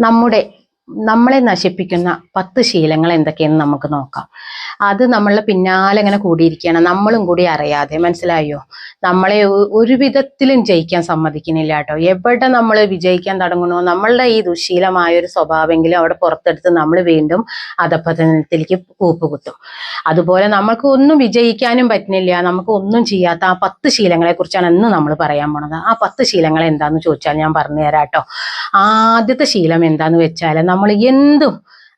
നമ്മുടെ നമ്മളെ നശിപ്പിക്കുന്ന പത്ത് ശീലങ്ങൾ എന്തൊക്കെയെന്ന് നമുക്ക് നോക്കാം. അത് നമ്മളുടെ പിന്നാലെ ഇങ്ങനെ കൂടിയിരിക്കുകയാണ്. നമ്മളും കൂടി അറിയാതെ മനസ്സിലായോ? നമ്മളെ ഒരു വിധത്തിലും ജയിക്കാൻ സമ്മതിക്കുന്നില്ല കേട്ടോ. എവിടെ നമ്മൾ വിജയിക്കാൻ തുടങ്ങണോ നമ്മളുടെ ഈ ദുശീലമായ ഒരു സ്വഭാവമെങ്കിലും അവിടെ പുറത്തെടുത്ത് നമ്മൾ വീണ്ടും അധപ്പതനത്തിലേക്ക് കൂപ്പ് കുത്തും അതുപോലെ നമുക്ക് ഒന്നും വിജയിക്കാനും പറ്റുന്നില്ല. നമുക്ക് ഒന്നും ചെയ്യാത്ത ആ പത്ത് ശീലങ്ങളെ കുറിച്ചാണ് ഇന്ന് നമ്മൾ പറയാൻ പോണത്. ആ പത്ത് ശീലങ്ങൾ എന്താന്ന് ചോദിച്ചാൽ ഞാൻ പറഞ്ഞു തരാം കേട്ടോ. ആദ്യത്തെ ശീലം എന്താന്ന് വെച്ചാൽ നമ്മൾ എന്തും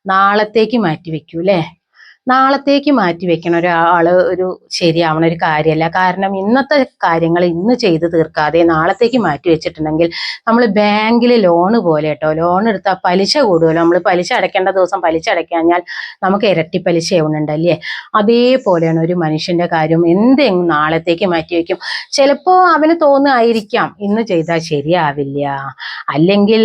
നാളത്തേക്ക് മാറ്റി വെക്കൂ അല്ലേ? നാളത്തേക്ക് മാറ്റി വെക്കണം. ഒരാൾ ഒരു ശരിയാവണ ഒരു കാര്യമല്ല കാരണം ഇന്നത്തെ കാര്യങ്ങൾ ഇന്ന് ചെയ്ത് തീർക്കാതെ നാളത്തേക്ക് മാറ്റി വെച്ചിട്ടുണ്ടെങ്കിൽ നമ്മൾ ബാങ്കിൽ ലോണ് പോലെ കേട്ടോ ലോൺ എടുത്താൽ പലിശ കൂടുമല്ലോ നമ്മൾ പലിശ അടയ്ക്കേണ്ട ദിവസം പലിശ അടയ്ക്കാഞ്ഞാൽ നമുക്ക് ഇരട്ടി പലിശ ഉണ്ടല്ലേ അതേപോലെയാണ് ഒരു മനുഷ്യന്റെ കാര്യം. എന്തെങ്കിലും നാളത്തേക്ക് മാറ്റി വെക്കും. ചിലപ്പോൾ അവന് തോന്നായിരിക്കാം ഇന്ന് ചെയ്താൽ ശരിയാവില്ല. അല്ലെങ്കിൽ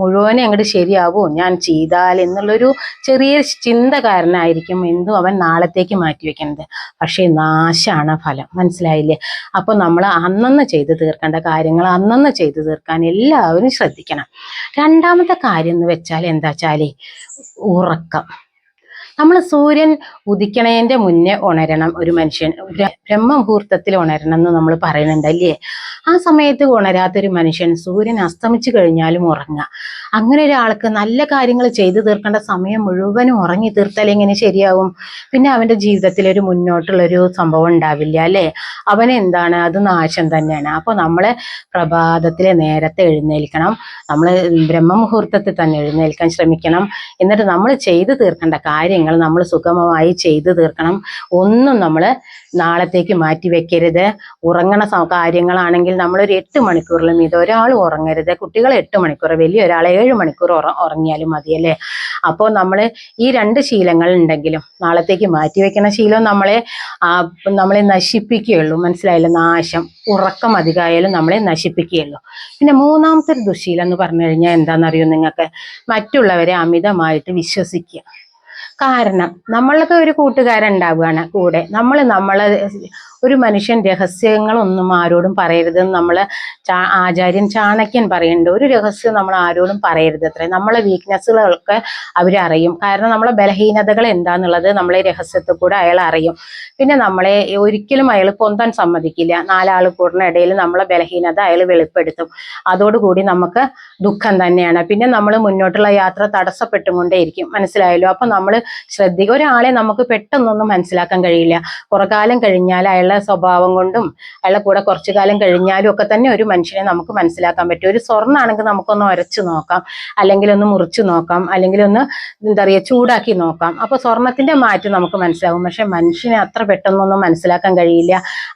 മുഴുവനെ അങ്ങോട്ട് ശരിയാവോ. ഞാൻ ചെയ്താൽ എന്നുള്ളൊരു ചെറിയ ചിന്ത കാരണമായിരിക്കും എന്തും അവൻ നാളത്തേക്ക് മാറ്റി വെക്കുന്നത് പക്ഷേ നാശാണ് ഫലം. മനസ്സിലായില്ലേ? അപ്പോൾ നമ്മൾ അന്നന്ന് ചെയ്ത് തീർക്കേണ്ട കാര്യങ്ങൾ അന്നന്ന് ചെയ്ത് തീർക്കാൻ എല്ലാവരും ശ്രദ്ധിക്കണം. രണ്ടാമത്തെ കാര്യം എന്ന് വെച്ചാൽ എന്താ വെച്ചാലേ? ഉറക്കം. നമ്മൾ സൂര്യൻ ഉദിക്കണേന്റെ മുന്നേ ഉണരണം ഒരു മനുഷ്യൻ. ബ്ര- ബ്രഹ്മമുഹൂർത്തത്തിൽ ഉണരണം എന്ന് നമ്മൾ പറയുന്നുണ്ടല്ലേ? ആ സമയത്ത് ഉണരാത്തൊരു മനുഷ്യൻ സൂര്യൻ അസ്തമിച്ചു കഴിഞ്ഞാലും ഉറങ്ങുക. അങ്ങനെ ഒരാൾക്ക് നല്ല കാര്യങ്ങൾ ചെയ്തു തീർക്കേണ്ട സമയം മുഴുവനും ഉറങ്ങി തീർത്താൽ എങ്ങനെ ശരിയാവും? പിന്നെ അവന്റെ ജീവിതത്തിൽ ഒരു മുന്നോട്ടുള്ളൊരു സംഭവം ഉണ്ടാവില്ല അല്ലേ? അവൻ എന്താണ്? അത് നാശം തന്നെയാണ്. അപ്പോൾ നമ്മൾ പ്രഭാതത്തിൽ നേരത്തെ എഴുന്നേൽക്കണം. നമ്മൾ ബ്രഹ്മമുഹൂർത്തത്തിൽ തന്നെ എഴുന്നേൽക്കാൻ ശ്രമിക്കണം. എന്നിട്ട് നമ്മൾ ചെയ്തു തീർക്കേണ്ട കാര്യങ്ങൾ നമ്മൾ സുഗമമായി ചെയ്തു തീർക്കണം. ഒന്നും നമ്മൾ നാളത്തേക്ക് മാറ്റി വെക്കരുത്. ഉറങ്ങണ കാര്യങ്ങളാണെങ്കിൽ നമ്മളൊരു എട്ട് മണിക്കൂറിലും ഇത് ഒരാൾ ഉറങ്ങരുത്. കുട്ടികൾ എട്ട് മണിക്കൂർ വലിയ ഒരാൾ ഏഴ് മണിക്കൂർ ഉറ ഉറങ്ങിയാലും മതിയല്ലേ? അപ്പോൾ നമ്മൾ ഈ രണ്ട് ശീലങ്ങൾ ഉണ്ടെങ്കിലും നാളത്തേക്ക് മാറ്റി വെക്കുന്ന ശീലം നമ്മളെ നമ്മളെ നശിപ്പിക്കുകയുള്ളൂ. മനസ്സിലായില്ല? നാശം ഉറക്കം അധികമായാലും നമ്മളെ നശിപ്പിക്കുകയുള്ളൂ. പിന്നെ മൂന്നാമത്തെ ഒരു ദുശീലം എന്ന് പറഞ്ഞു കഴിഞ്ഞാൽ എന്താണെന്നറിയോ നിങ്ങൾക്ക്? മറ്റുള്ളവരെ അമിതമായിട്ട് വിശ്വസിക്കുക. കാരണം നമ്മളൊക്കെ ഒരു കൂട്ടുകാരുണ്ടാവുകയാണ് കൂടെ. നമ്മൾ നമ്മളെ ഒരു മനുഷ്യൻ രഹസ്യങ്ങളൊന്നും ആരോടും പറയരുതെന്ന് നമ്മൾ ആചാര്യൻ ചാണക്യൻ പറയുന്നുണ്ട്. ഒരു രഹസ്യം നമ്മൾ ആരോടും പറയരുത് അത്രേ. നമ്മളെ വീക്ക്നെസ്സുകളൊക്കെ അവരറിയും കാരണം നമ്മളെ ബലഹീനതകൾ എന്താന്നുള്ളത് നമ്മളെ രഹസ്യത്തിൽ കൂടെ അയാൾ അറിയും. പിന്നെ നമ്മളെ ഒരിക്കലും അയാൾ പൊന്താൻ സമ്മതിക്കില്ല. നാലാൾ കൂടുന്ന ഇടയിൽ നമ്മളെ ബലഹീനത അയാൾ വെളിപ്പെടുത്തും. അതോടുകൂടി നമുക്ക് ദുഃഖം തന്നെയാണ്. പിന്നെ നമ്മൾ മുന്നോട്ടുള്ള യാത്ര തടസ്സപ്പെട്ടുകൊണ്ടേയിരിക്കും. മനസ്സിലായല്ലോ? അപ്പൊ നമ്മൾ ശ്രദ്ധിക്കുക ഒരാളെ നമുക്ക് പെട്ടെന്നൊന്നും മനസ്സിലാക്കാൻ കഴിയില്ല. കുറെ കാലം കഴിഞ്ഞാൽ അയാളുടെ സ്വഭാവം കൊണ്ടും അയാളെ കൂടെ കുറച്ചു കാലം കഴിഞ്ഞാലും ഒക്കെ തന്നെ ഒരു മനുഷ്യനെ നമുക്ക് മനസ്സിലാക്കാൻ പറ്റും. ഒരു സ്വർണാണെങ്കിൽ നമുക്കൊന്ന് ഉരച്ചു നോക്കാം അല്ലെങ്കിൽ ഒന്ന് മുറിച്ചു നോക്കാം അല്ലെങ്കിൽ ഒന്ന് എന്താ പറയുക ചൂടാക്കി നോക്കാം. അപ്പോൾ സ്വർണത്തിന്റെ മാറ്റം നമുക്ക് മനസ്സിലാകും പക്ഷെ മനുഷ്യനെ അത്ര പെട്ടെന്നൊന്നും മനസ്സിലാക്കാൻ കഴിയില്ല.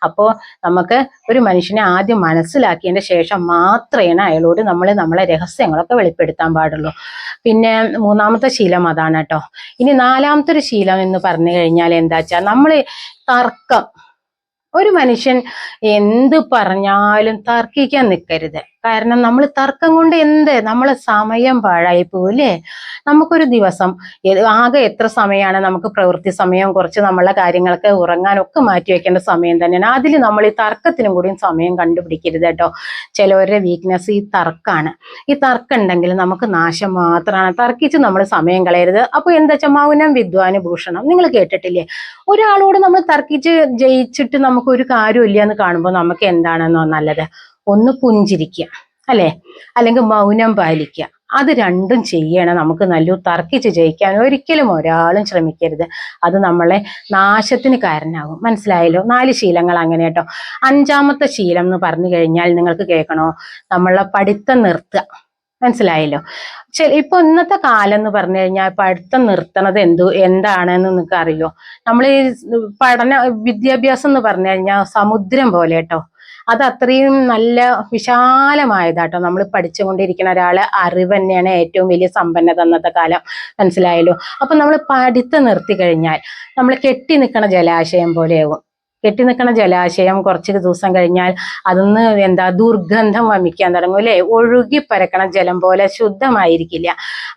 അപ്പോൾ നമുക്ക് ഒരു മനുഷ്യനെ ആദ്യം മനസ്സിലാക്കിയതിന്റെ ശേഷം മാത്രമേ അയാളോട് നമ്മൾ നമ്മളെ രഹസ്യങ്ങളൊക്കെ വെളിപ്പെടുത്താൻ പാടുള്ളൂ. പിന്നെ മൂന്നാമത്തെ ശീലം അതാണ് കേട്ടോ. ഇനി നാലാമത്തെ ഒരു ശീലം എന്ന് പറഞ്ഞു കഴിഞ്ഞാൽ എന്താ വെച്ചാൽ നമ്മൾ തർക്കം ഒരു മനുഷ്യൻ എന്ത് പറഞ്ഞാലും തർക്കിക്കാൻ നിൽക്കരുത് കാരണം നമ്മൾ തർക്കം കൊണ്ട് എന്ത്? നമ്മൾ സമയം പാഴായി പോവില്ലേ നമുക്കൊരു ദിവസം ആകെ എത്ര സമയമാണ് നമുക്ക് പ്രവൃത്തി സമയം കുറച്ച് നമ്മളെ കാര്യങ്ങളൊക്കെ ഉറങ്ങാനൊക്കെ മാറ്റി വെക്കേണ്ട സമയം തന്നെയാണ്. അതിൽ നമ്മൾ ഈ തർക്കത്തിനും കൂടിയും സമയം കണ്ടുപിടിക്കരുത് കേട്ടോ. ചിലവരുടെ വീക്ക്നെസ് ഈ തർക്കമാണ് ഈ തർക്കം ഉണ്ടെങ്കിൽ നമുക്ക് നാശം മാത്രമാണ് തർക്കിച്ച് നമ്മൾ സമയം കളയരുത്. അപ്പോൾ എന്താ വെച്ചാൽ മൗനം വിദ്വാന് ഭൂഷണം നിങ്ങൾ കേട്ടിട്ടില്ലേ? ഒരാളോട് നമ്മൾ തർക്കിച്ച് ജയിച്ചിട്ട് നമുക്ക് ഒരു കാര്യമില്ല എന്ന് കാണുമ്പോൾ നമുക്ക് എന്താണെന്നോ നല്ലത്? ഒന്ന് പുഞ്ചിരിക്കുക അല്ലേ? അല്ലെങ്കിൽ മൗനം പാലിക്കുക അത് രണ്ടും ചെയ്യണം. നമുക്ക് നല്ല തർക്കിച്ച് ജയിക്കാൻ ഒരിക്കലും ഒരാളും ശ്രമിക്കരുത്. അത് നമ്മളെ നാശത്തിന് കാരണമാകും. മനസ്സിലായല്ലോ? നാല് ശീലങ്ങൾ അങ്ങനെ കേട്ടോ. അഞ്ചാമത്തെ ശീലം എന്ന് പറഞ്ഞു കഴിഞ്ഞാൽ നിങ്ങൾക്ക് കേൾക്കണോ? നമ്മളെ പഠിത്തം നിർത്തുക. മനസ്സിലായല്ലോ? ശരി ഇപ്പൊ ഇന്നത്തെ കാലം എന്ന് പറഞ്ഞു കഴിഞ്ഞാൽ പഠിത്തം നിർത്തണത് എന്തു എന്താണെന്ന് നിങ്ങൾക്ക് അറിയോ നമ്മൾ ഈ പഠന വിദ്യാഭ്യാസം എന്ന് പറഞ്ഞു കഴിഞ്ഞാൽ സമുദ്രം പോലെ കേട്ടോ. അത് അത്രയും നല്ല വിശാലമായതാട്ടോ. നമ്മൾ പഠിച്ചുകൊണ്ടിരിക്കുന്ന ഒരാൾ അറിവ് തന്നെയാണ് ഏറ്റവും വലിയ സമ്പന്നത അന്നത്തെ കാലം. മനസ്സിലായല്ലോ? അപ്പൊ നമ്മൾ പഠിത്തം നിർത്തി കഴിഞ്ഞാൽ നമ്മൾ കെട്ടി നിൽക്കണ ജലാശയം പോലെയാവും. കെട്ടി നിൽക്കുന്ന ജലാശയം കുറച്ച് ദിവസം കഴിഞ്ഞാൽ അതൊന്ന് എന്താ ദുർഗന്ധം വമിക്കാൻ തുടങ്ങും അല്ലേ? ഒഴുകി പരക്കണ ജലം പോലെ ശുദ്ധമായിരിക്കില്ല.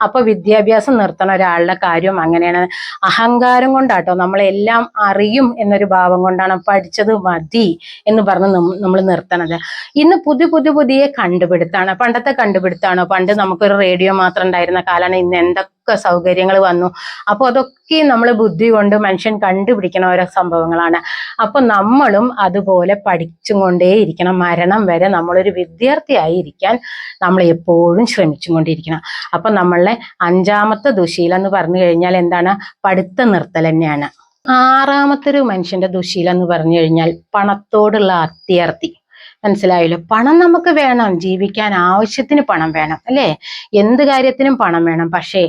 അപ്പൊ വിദ്യാഭ്യാസം നിർത്തണ ഒരാളുടെ കാര്യം അങ്ങനെയാണ്. അഹങ്കാരം കൊണ്ടാട്ടോ നമ്മളെല്ലാം അറിയും എന്നൊരു ഭാവം കൊണ്ടാണ് പഠിച്ചത് മതി എന്ന് പറഞ്ഞ് നമ്മൾ നിർത്തണത്. ഇന്ന് പുതിയ പുതിയ പുതിയ കണ്ടുപിടുത്താണ്. പണ്ടത്തെ കണ്ടുപിടുത്താണോ. പണ്ട് നമുക്കൊരു റേഡിയോ മാത്രം ഉണ്ടായിരുന്ന കാലമാണ് ഇന്ന് എന്തൊക്കെ സൗകര്യങ്ങൾ വന്നു. അപ്പോൾ അതൊക്കെ നമ്മൾ ബുദ്ധി കൊണ്ട് മനുഷ്യൻ കണ്ടുപിടിക്കണ ഓരോ സംഭവങ്ങളാണ്. അപ്പൊ നമ്മളും അതുപോലെ പഠിച്ചും കൊണ്ടേയിരിക്കണം മരണം വരെ നമ്മളൊരു വിദ്യാർത്ഥിയായി ഇരിക്കാൻ നമ്മൾ എപ്പോഴും ശ്രമിച്ചും കൊണ്ടിരിക്കണം അപ്പൊ നമ്മളെ അഞ്ചാമത്തെ ദുശീലം എന്ന് പറഞ്ഞു കഴിഞ്ഞാൽ എന്താണ്? പഠിത്തം നിർത്തൽ തന്നെയാണ്. ആറാമത്തെ ഒരു മനുഷ്യന്റെ ദുശീലം എന്ന് പറഞ്ഞു കഴിഞ്ഞാൽ പണത്തോടുള്ള അത്യാർത്തി മനസ്സിലായല്ലോ. പണം നമുക്ക് വേണം. ജീവിക്കാൻ ആവശ്യത്തിന് പണം വേണം അല്ലേ? എന്ത് കാര്യത്തിനും പണം വേണം. പക്ഷേ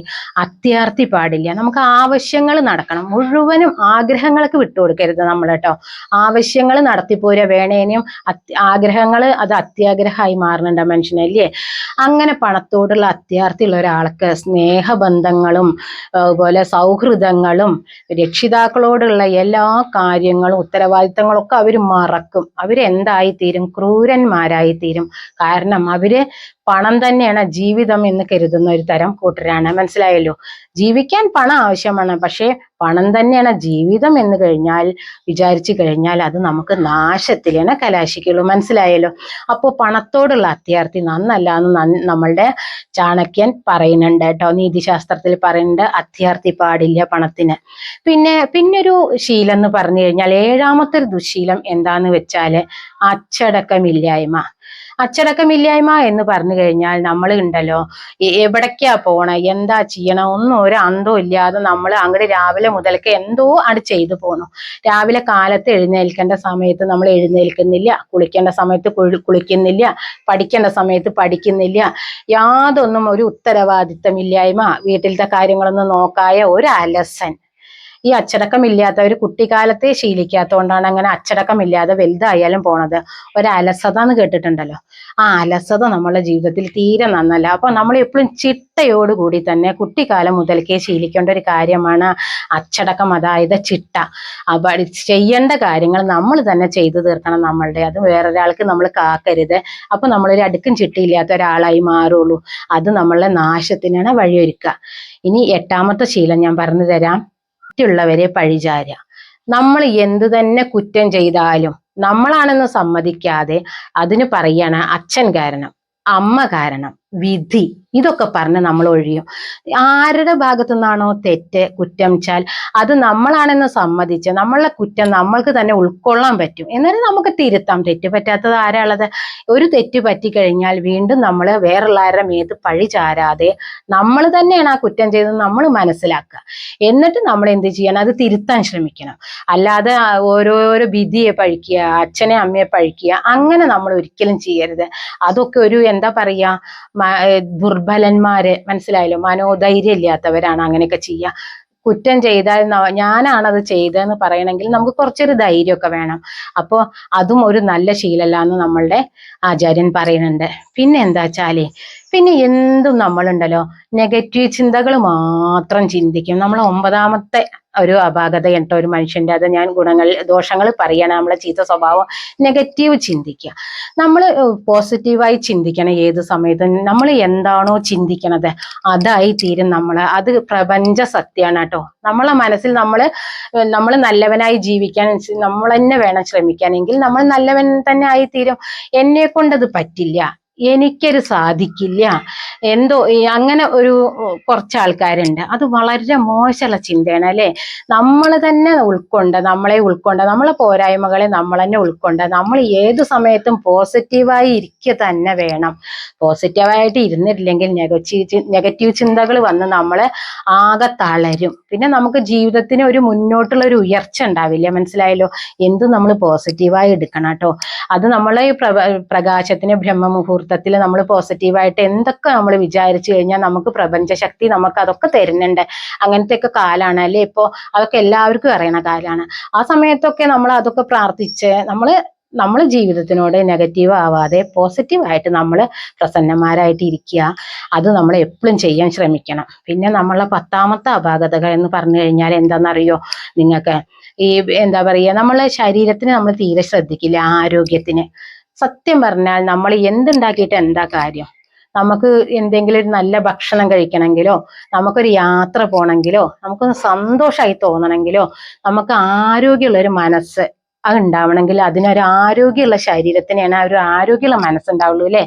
അത്യാർത്തി പാടില്ല. നമുക്ക് ആവശ്യങ്ങൾ നടക്കണം. മുഴുവനും ആഗ്രഹങ്ങൾക്ക് വിട്ടുകൊടുക്കരുത് നമ്മൾ കേട്ടോ. ആവശ്യങ്ങൾ നടത്തിപ്പോരുക വേണേനും ആഗ്രഹങ്ങൾ അത് അത്യാഗ്രഹമായി മാറുന്നുണ്ട് മനുഷ്യനല്ലേ അങ്ങനെ പണത്തോടുള്ള അത്യാർത്തിയുള്ള ഒരാൾക്ക് സ്നേഹബന്ധങ്ങളും അതുപോലെ സൗഹൃദങ്ങളും രക്ഷിതാക്കളോടുള്ള എല്ലാ കാര്യങ്ങളും ഉത്തരവാദിത്തങ്ങളൊക്കെ അവർ മറക്കും. അവരെന്തായി തീരും ക്രൂരന്മാരായി തീരും കാരണം അവർ പണം തന്നെയാണ് ജീവിതം എന്ന് കരുതുന്ന ഒരു തരം കൂട്ടരാണ്. മനസ്സിലായല്ലോ? ജീവിക്കാൻ പണം ആവശ്യമാണ്. പക്ഷേ പണം തന്നെയാണ് ജീവിതം എന്ന് കഴിഞ്ഞാൽ വിചാരിച്ചു കഴിഞ്ഞാൽ അത് നമുക്ക് നാശത്തിലാണ് കലാശിക്കുള്ളൂ. മനസ്സിലായല്ലോ? അപ്പോൾ പണത്തോടുള്ള അത്യാർത്ഥി നന്നല്ല എന്ന് നമ്മളുടെ ചാണക്യൻ പറയുന്നുണ്ട് കേട്ടോ. നീതിശാസ്ത്രത്തിൽ പറയുന്നുണ്ട് അത്യാർത്ഥി പാടില്ല പണത്തിന്. പിന്നെ പിന്നൊരു ശീലം എന്ന് പറഞ്ഞു കഴിഞ്ഞാൽ ഏഴാമത്തെ ഒരു ദുശീലം എന്താന്ന് വെച്ചാൽ അച്ചടക്കമില്ലായ്മ. അച്ചടക്കമില്ലായ്മ എന്ന് പറഞ്ഞു കഴിഞ്ഞാൽ നമ്മൾ ഉണ്ടല്ലോ. എവിടേക്കാ പോണ? എന്താ ചെയ്യണം? ഒന്നും ഒരു അന്തവും ഇല്ലാതെ നമ്മൾ അങ്ങോട്ട് രാവിലെ മുതൽക്ക് എന്തോ അത് ചെയ്തു പോണു രാവിലെ കാലത്ത് എഴുന്നേൽക്കേണ്ട സമയത്ത് നമ്മൾ എഴുന്നേൽക്കുന്നില്ല. കുളിക്കേണ്ട സമയത്ത് കുളിക്കുന്നില്ല. പഠിക്കേണ്ട സമയത്ത് പഠിക്കുന്നില്ല. യാതൊന്നും ഒരു ഉത്തരവാദിത്തമില്ലായ്മ. വീട്ടിലത്തെ കാര്യങ്ങളൊന്നും നോക്കായ ഒരു അലസൻ. ഈ അച്ചടക്കമില്ലാത്തവർ കുട്ടിക്കാലത്തെ ശീലിക്കാത്തതുകൊണ്ടാണ് അങ്ങനെ അച്ചടക്കമില്ലാതെ വലുതായാലും പോണത്. ഒരു അലസത എന്ന് കേട്ടിട്ടുണ്ടല്ലോ. ആ അലസത നമ്മളെ ജീവിതത്തിൽ തീരെ നന്നല്ല. അപ്പൊ നമ്മൾ എപ്പോഴും ചിട്ടയോടുകൂടി തന്നെ കുട്ടിക്കാലം മുതൽക്കേ ശീലിക്കേണ്ട ഒരു കാര്യമാണ് അച്ചടക്കം അതായത് ചിട്ട. അപ്പൊ ചെയ്യേണ്ട കാര്യങ്ങൾ നമ്മൾ തന്നെ ചെയ്തു തീർക്കണം നമ്മളുടെ. അത് വേറൊരാൾക്ക് നമ്മൾ കാക്കരുത്. അപ്പൊ നമ്മളൊരു അടുക്കും ചിട്ടയില്ലാത്ത ഒരാളായി മാറുള്ളൂ. അത് നമ്മളെ നാശത്തിനാണ് വഴിയൊരുക്കുക. ഇനി എട്ടാമത്തെ ശീലം ഞാൻ പറഞ്ഞു തരാം മറ്റുള്ളവരെ പഴിചാരുക. നമ്മൾ എന്തു തന്നെ കുറ്റം ചെയ്താലും നമ്മളാണെന്ന് സമ്മതിക്കാതെ അതിന് പറയാണ് അച്ഛൻ കാരണം അമ്മ കാരണം. വിധി. ഇതൊക്കെ പറഞ്ഞ് നമ്മൾ ഒഴിയും. ആരുടെ ഭാഗത്തു നിന്നാണോ തെറ്റ് കുറ്റം ചാൽ അത് നമ്മളാണെന്ന് സമ്മതിച്ച് നമ്മളുടെ കുറ്റം നമ്മൾക്ക് തന്നെ ഉൾക്കൊള്ളാൻ പറ്റും. എന്നാലും നമുക്ക് തിരുത്താം. തെറ്റ് പറ്റാത്തത് ആരാളത്? ഒരു തെറ്റ് പറ്റിക്കഴിഞ്ഞാൽ വീണ്ടും നമ്മൾ വേറുള്ളവരുടെ മേത്ത് പഴി ചാരാതെ നമ്മൾ തന്നെയാണ് ആ കുറ്റം ചെയ്തത് നമ്മൾ മനസ്സിലാക്കുക. എന്നിട്ട് നമ്മൾ എന്ത് ചെയ്യണം? അത് തിരുത്താൻ ശ്രമിക്കണം. അല്ലാതെ ഓരോരോ വിധിയെ പഴിക്കുക അച്ഛനെ അമ്മയെ പഴിക്കുക അങ്ങനെ നമ്മൾ ഒരിക്കലും ചെയ്യരുത്. അതൊക്കെ ഒരു എന്താ പറയാ മ- ഏർ ദുർബലന്മാര് മനസ്സിലായല്ലോ? മനോധൈര്യം ഇല്ലാത്തവരാണ് അങ്ങനെയൊക്കെ ചെയ്യുക കുറ്റം ചെയ്താൽ ഞാനാണ് ഞാനാണത് ചെയ്തതെന്ന് പറയണമെങ്കിൽ നമുക്ക് കുറച്ചൊരു ധൈര്യമൊക്കെ വേണം. അപ്പോൾ അതും ഒരു നല്ല ശീലമല്ല എന്ന് നമ്മളുടെ ആചാര്യൻ പറയുന്നുണ്ട്. പിന്നെ എന്താ വെച്ചാലേ പിന്നെ എന്തും നമ്മളുണ്ടല്ലോ? നെഗറ്റീവ് ചിന്തകൾ മാത്രം ചിന്തിക്കും. നമ്മൾ ഒമ്പതാമത്തെ ഒരു അപാകത കേട്ടോ ഒരു മനുഷ്യന്റെ അത് ഞാൻ ഗുണങ്ങൾ ദോഷങ്ങൾ പറയണം നമ്മളെ ചീത്ത സ്വഭാവം നെഗറ്റീവ് ചിന്തിക്കുക. നമ്മൾ പോസിറ്റീവായി ചിന്തിക്കണം ഏത് സമയത്തും നമ്മൾ എന്താണോ ചിന്തിക്കണത് അതായി തീരും നമ്മൾ അത് പ്രപഞ്ച സത്യമാണ് കേട്ടോ. നമ്മളെ മനസ്സിൽ നമ്മൾ നമ്മൾ നല്ലവനായി ജീവിക്കാൻ നമ്മൾ തന്നെ വേണം ശ്രമിക്കാനെങ്കിൽ നമ്മൾ നല്ലവൻ തന്നെ ആയി തീരും എന്നെ കൊണ്ടത് പറ്റില്ല. എനിക്കത് സാധിക്കില്ല. എന്തോ അങ്ങനെ ഒരു കുറച്ച് ആൾക്കാരുണ്ട് അത് വളരെ മോശമുള്ള ചിന്തയാണ് അല്ലെ? നമ്മൾ തന്നെ ഉൾക്കൊണ്ട് നമ്മളെ ഉൾക്കൊണ്ട് നമ്മളെ പോരായ്മകളെ നമ്മൾ തന്നെ ഉൾക്കൊണ്ട് നമ്മൾ ഏത് സമയത്തും പോസിറ്റീവായി ഇരിക്കുക തന്നെ വേണം. പോസിറ്റീവായിട്ട് ഇരുന്നിട്ടില്ലെങ്കിൽ നെഗറ്റീവ് നെഗറ്റീവ് ചിന്തകൾ വന്ന് നമ്മളെ ആകെ തളരും. പിന്നെ നമുക്ക് ജീവിതത്തിന് ഒരു മുന്നോട്ടുള്ള ഒരു ഉയർച്ച ഉണ്ടാവില്ല. മനസ്സിലായല്ലോ? എന്ത് നമ്മൾ പോസിറ്റീവായി എടുക്കണം കേട്ടോ. അത് നമ്മളെ പ്രകാശത്തിന് പ്രഭ ബ്രഹ്മമുഹൂർത്തത്തിൽ നമ്മൾ പോസിറ്റീവായിട്ട് എന്തൊക്കെ നമ്മൾ വിചാരിച്ചു കഴിഞ്ഞാൽ നമുക്ക് പ്രപഞ്ചശക്തി നമുക്ക് അതൊക്കെ തരുന്നുണ്ട്. അങ്ങനത്തെ ഒക്കെ കാലാണ്. അല്ലേ? ഇപ്പോ അതൊക്കെ എല്ലാവർക്കും അറിയണ കാലാണ്. ആ സമയത്തൊക്കെ നമ്മൾ അതൊക്കെ പ്രാർത്ഥിച്ച് നമ്മൾ നമ്മൾ ജീവിതത്തിനോട് നെഗറ്റീവ് ആവാതെ പോസിറ്റീവായിട്ട് നമ്മൾ പ്രസന്നന്മാരായിട്ട് ഇരിക്കുക അത് നമ്മൾ എപ്പോഴും ചെയ്യാൻ ശ്രമിക്കണം. പിന്നെ നമ്മളെ പത്താമത്തെ അപാകതകൾ എന്ന് പറഞ്ഞു കഴിഞ്ഞാൽ എന്താണെന്നറിയോ നിങ്ങൾക്ക് ഈ എന്താ പറയുക നമ്മളെ ശരീരത്തിന് നമ്മൾ തീരെ ശ്രദ്ധിക്കില്ല. ആരോഗ്യത്തിന്. സത്യം പറഞ്ഞാൽ നമ്മൾ എന്തുണ്ടാക്കിയിട്ട് എന്താ കാര്യം? നമുക്ക് എന്തെങ്കിലും ഒരു നല്ല ഭക്ഷണം കഴിക്കണമെങ്കിലോ നമുക്കൊരു യാത്ര പോകണമെങ്കിലോ നമുക്കൊന്ന് സന്തോഷമായി തോന്നണമെങ്കിലോ നമുക്ക് ആരോഗ്യമുള്ള ഒരു മനസ്സ് അത് ഉണ്ടാവണമെങ്കിൽ അതിനൊരു ആരോഗ്യമുള്ള ശരീരത്തിനാണ് ആ ഒരു ആരോഗ്യമുള്ള മനസ്സുണ്ടാവുള്ളൂ അല്ലെ?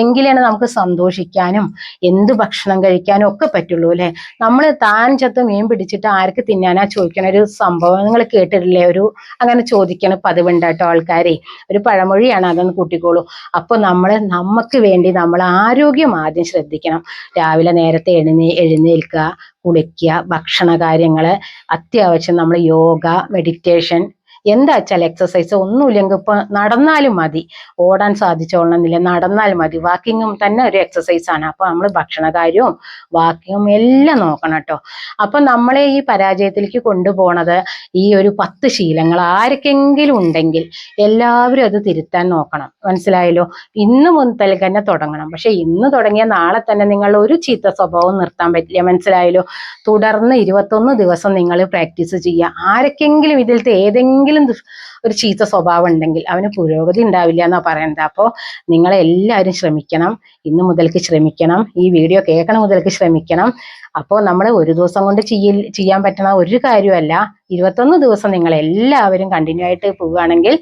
എങ്കിലാണ് നമുക്ക് സന്തോഷിക്കാനും എന്ത് ഭക്ഷണം കഴിക്കാനും ഒക്കെ പറ്റുള്ളൂ അല്ലെ? നമ്മൾ താൻ ചത്ത് മീൻ പിടിച്ചിട്ട് ആർക്ക് തിന്നാനാ ചോദിക്കണ ഒരു സംഭവം നിങ്ങൾ കേട്ടിട്ടില്ലേ? ഒരു അങ്ങനെ ചോദിക്കണ പതിവുണ്ട് കേട്ടോ ആൾക്കാരെ? ഒരു പഴമൊഴിയാണ് അതൊന്ന് കൂട്ടിക്കോളൂ. അപ്പൊ നമ്മൾ നമുക്ക് വേണ്ടി നമ്മൾ ആരോഗ്യം ആദ്യം ശ്രദ്ധിക്കണം. രാവിലെ നേരത്തെ എഴുന്നേ എഴുന്നേൽക്കുക കുളിക്കുക ഭക്ഷണ കാര്യങ്ങൾ അത്യാവശ്യം നമ്മൾ യോഗ മെഡിറ്റേഷൻ എന്താ വെച്ചാൽ എക്സസൈസ് ഒന്നുമില്ലെങ്കിൽ ഇപ്പൊ നടന്നാലും മതി. ഓടാൻ സാധിച്ചോളണമെന്നില്ല നടന്നാൽ മതി. വാക്കിങ്ങും തന്നെ ഒരു എക്സസൈസ് ആണ്. അപ്പൊ നമ്മൾ ഭക്ഷണ കാര്യവും വാക്കിങ്ങും എല്ലാം നോക്കണം കേട്ടോ. അപ്പൊ നമ്മളെ ഈ പരാജയത്തിലേക്ക് കൊണ്ടുപോണത് ഈ ഒരു പത്ത് ശീലങ്ങൾ ആർക്കെങ്കിലും ഉണ്ടെങ്കിൽ എല്ലാവരും അത് തിരുത്താൻ നോക്കണം. മനസ്സിലായല്ലോ? ഇന്ന് മുതൽ തന്നെ തുടങ്ങണം. പക്ഷെ ഇന്ന് തുടങ്ങിയ നാളെ തന്നെ നിങ്ങൾ ഒരു ചീത്ത സ്വഭാവം നിർത്താൻ പറ്റില്ല. മനസ്സിലായല്ലോ? തുടർന്ന് ഇരുപത്തൊന്ന് ദിവസം നിങ്ങൾ പ്രാക്ടീസ് ചെയ്യുക. ആരൊക്കെങ്കിലും ഇതിലത്തെ ഏതെങ്കിലും ദുഷ്- ഒരു ചീത്ത സ്വഭാവം ഉണ്ടെങ്കിൽ അവന് പുരോഗതി ഉണ്ടാവില്ല എന്നാ പറയുന്നത് അപ്പോൾ നിങ്ങൾ എല്ലാവരും ശ്രമിക്കണം. ഇന്ന് മുതൽക്ക് ശ്രമിക്കണം. ഈ വീഡിയോ കേൾക്കണ മുതൽക്ക് ശ്രമിക്കണം. അപ്പോൾ നമ്മൾ ഒരു ദിവസം കൊണ്ട് ചെയ്യ ചെയ്യാൻ പറ്റുന്ന ഒരു കാര്യമല്ല. ഇരുപത്തൊന്ന് ദിവസം നിങ്ങൾ എല്ലാവരും കണ്ടിന്യൂ ആയിട്ട് പോവുകയാണെങ്കിൽ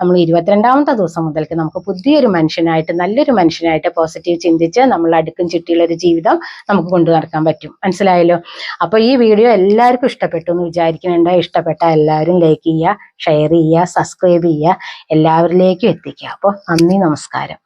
നമ്മൾ ഇരുപത്തിരണ്ടാമത്തെ ദിവസം മുതൽക്ക് നമുക്ക് പുതിയൊരു മനുഷ്യനായിട്ട് നല്ലൊരു മനുഷ്യനായിട്ട് പോസിറ്റീവ് ചിന്തിച്ച് നമ്മൾ അടുക്കും ചുറ്റിയുള്ള ഒരു ജീവിതം നമുക്ക് കൊണ്ടു നടക്കാൻ പറ്റും. മനസ്സിലായല്ലോ? അപ്പോൾ ഈ വീഡിയോ എല്ലാവർക്കും ഇഷ്ടപ്പെട്ടു എന്ന് വിചാരിക്കുന്നുണ്ട്. ഇഷ്ടപ്പെട്ട എല്ലാവരും ലൈക്ക് ചെയ്യുക ഷെയർ ചെയ്യുക സബ്സ്ക്രൈബ് ചെയ്യുക. എല്ലാവരിലേക്കും എത്തിക്കുക. അപ്പോൾ നന്ദി നമസ്കാരം.